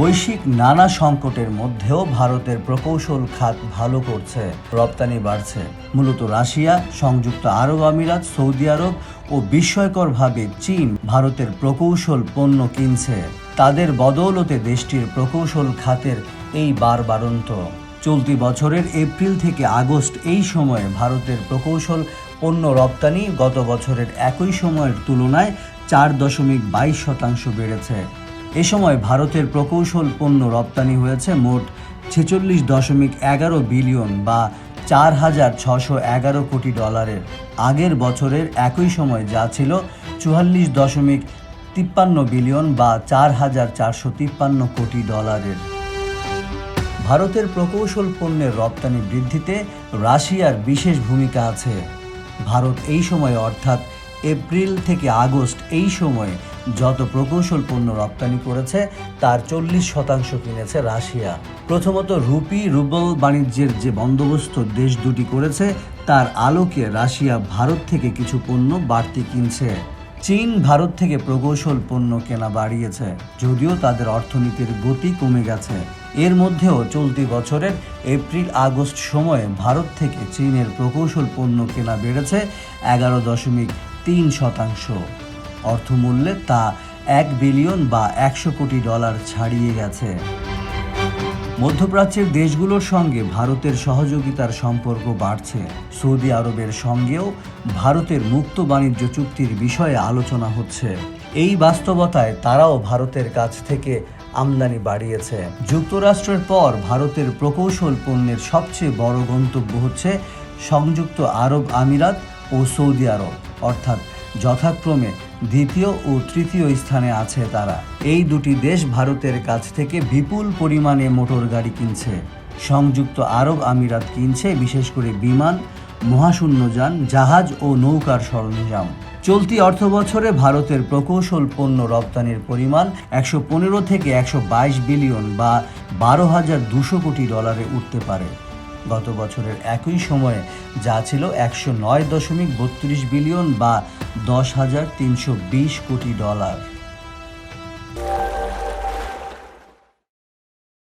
বৈশ্বিক নানা সংকটের মধ্যেও ভারতের প্রকৌশল খাত ভালো করছে। রপ্তানি বাড়ছে। মূলত রাশিয়া, সংযুক্ত আরব আমিরাত, সৌদি আরব ও বিস্ময়করভাবে চীন ভারতের প্রকৌশল পণ্য কিনছে। তাদের বদৌলতে দেশটির প্রকৌশল খাতের এই বারবারন্ত চলতি বছরের এপ্রিল থেকে আগস্ট এই সময়ে ভারতের প্রকৌশল পণ্য রপ্তানি গত বছরের একই সময়ের তুলনায় চার দশমিক বাইশ শতাংশ বেড়েছে। এ সময় ভারতের প্রকৌশল পণ্য রপ্তানি হয়েছে মোট ছেচল্লিশ দশমিক এগারো বিলিয়ন বা চার হাজার ছশো এগারো কোটি ডলারের। আগের বছরের একই সময় যা ছিল চুয়াল্লিশ দশমিক তিপ্পান্ন বিলিয়ন বা চার হাজার চারশো তিপ্পান্ন কোটি ডলারের। ভারতের প্রকৌশল পণ্যের রপ্তানি বৃদ্ধিতে রাশিয়ার বিশেষ ভূমিকা আছে। ভারত এই সময়ে অর্থাৎ এপ্রিল থেকে আগস্ট এই সময়ে যত প্রকৌশল পণ্য রপ্তানি করেছে, তার চল্লিশ শতাংশ কিনেছে রাশিয়া। প্রথমত রুপি, রুবল বাণিজ্যের যে বন্দোবস্ত দেশ দুটি করেছে, তার আলোকে রাশিয়া ভারত থেকে কিছু পণ্য বাড়তি কিনছে। চীন ভারত থেকে প্রকৌশল পণ্য কেনা বাড়িয়েছে, যদিও তাদের অর্থনীতির গতি কমে গেছে। এর মধ্যেও চলতি বছরের এপ্রিল আগস্ট সময়ে ভারত থেকে চীনের প্রকৌশল পণ্য কেনা বেড়েছে এগারো দশমিক তিন শতাংশ। অর্থমূল্যে তা এক বিলিয়ন বা একশো কোটি ডলার ছাড়িয়ে গেছে। মধ্যপ্রাচ্যের দেশগুলোর সঙ্গে ভারতের সহযোগিতার সম্পর্ক বাড়ছে। সৌদি আরবের সঙ্গেও ভারতের মুক্ত বাণিজ্য চুক্তির বিষয়ে আলোচনা হচ্ছে। এই বাস্তবতায় তারাও ভারতের কাছ থেকে আমদানি বাড়িয়েছে। যুক্তরাষ্ট্রের পর ভারতের প্রকৌশল পণ্যের সবচেয়ে বড় গন্তব্য হচ্ছে সংযুক্ত আরব আমিরাত ও সৌদি আরব। অর্থাৎ যথাক্রমে দ্বিতীয় ও তৃতীয় স্থানে আছে তারা। এই দুটি দেশ ভারতের কাছ থেকে বিপুল পরিমাণে মোটর গাড়ি কিনছে। সংযুক্ত আরব আমিরাত কিনছে বিশেষ করে বিমান, মহাশূন্যযান, জাহাজ ও নৌকার সরঞ্জাম। চলতি অর্থ বছরে ভারতের প্রকৌশল পণ্য রপ্তানির পরিমাণ একশো পনেরো থেকে একশো বাইশ বিলিয়ন বা বারো হাজার দুশো কোটি ডলারে উঠতে পারে। গত বছরের একই সময়ে যা ছিল একশো নয় দশমিক বত্রিশ বিলিয়ন বা দশ হাজার তিনশো বিশ কোটি ডলার।